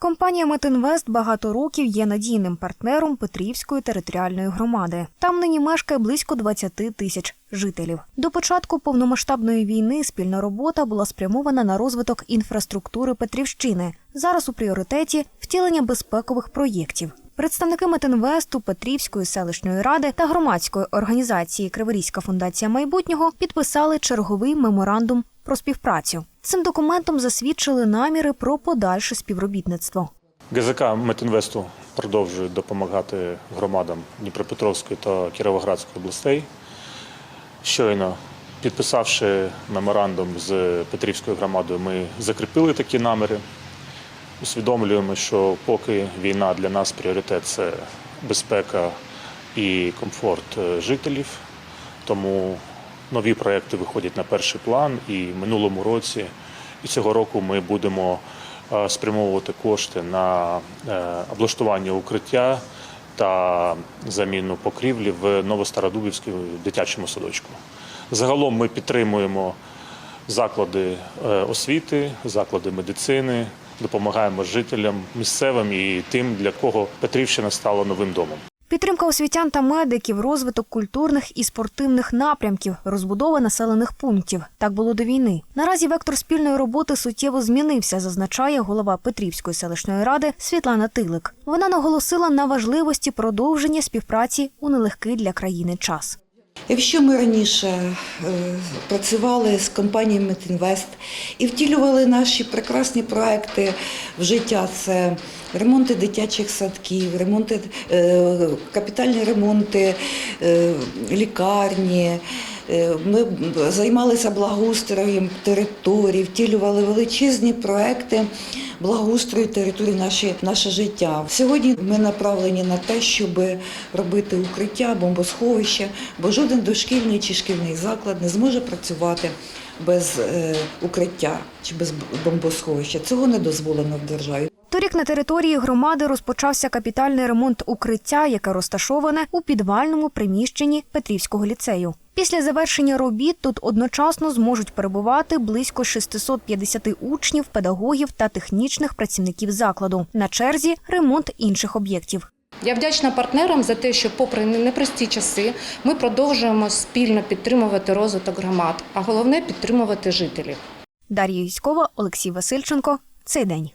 Компанія Метинвест багато років є надійним партнером Петрівської територіальної громади. Там нині мешкає близько 20 тисяч жителів. До початку повномасштабної війни спільна робота була спрямована на розвиток інфраструктури Петрівщини. Зараз у пріоритеті втілення безпекових проєктів. Представники Метинвесту, Петрівської селищної ради та громадської організації Криворізька фундація майбутнього підписали черговий меморандум про співпрацю. Цим документом засвідчили наміри про подальше співробітництво. ГЗК Метінвесту продовжує допомагати громадам Дніпропетровської та Кіровоградської областей. Щойно підписавши меморандум з Петрівською громадою, ми закріпили такі наміри. Усвідомлюємо, що поки війна для нас пріоритет це безпека і комфорт е, жителів. Тому нові проекти виходять на перший план. І минулому році і цього року ми будемо е, спрямовувати кошти на е, облаштування укриття та заміну покрівлі в Новостародубівському дитячому садочку. Загалом ми підтримуємо заклади е, освіти, заклади медицини, допомагаємо жителям місцевим і тим, для кого Петрівщина стала новим домом. Підтримка освітян та медиків, розвиток культурних і спортивних напрямків, розбудова населених пунктів. Так було до війни. Наразі вектор спільної роботи суттєво змінився, зазначає голова Петрівської селищної ради Світлана Тилик. Вона наголосила на важливості продовження співпраці у нелегкий для країни час. Якщо ми раніше е, працювали з компанією Метінвест і втілювали наші прекрасні проекти в життя, це ремонти дитячих садків, ремонти, е, капітальні ремонти е, лікарні. Ми займалися благоустроєм територій, втілювали величезні проекти благоустрою території наші, наше життя. Сьогодні ми направлені на те, щоб робити укриття, бомбосховища, бо жоден дошкільний чи шкільний заклад не зможе працювати без е, укриття чи без бомбосховища. Цього не дозволено в державі. Торік на території громади розпочався капітальний ремонт укриття, яке розташоване у підвальному приміщенні Петрівського ліцею. Після завершення робіт тут одночасно зможуть перебувати близько 650 учнів, педагогів та технічних працівників закладу. На черзі ремонт інших об'єктів. Я вдячна партнерам за те, що, попри непрості часи, ми продовжуємо спільно підтримувати розвиток громад, а головне підтримувати жителів. Дар'я Юськова, Олексій Васильченко. Цей день.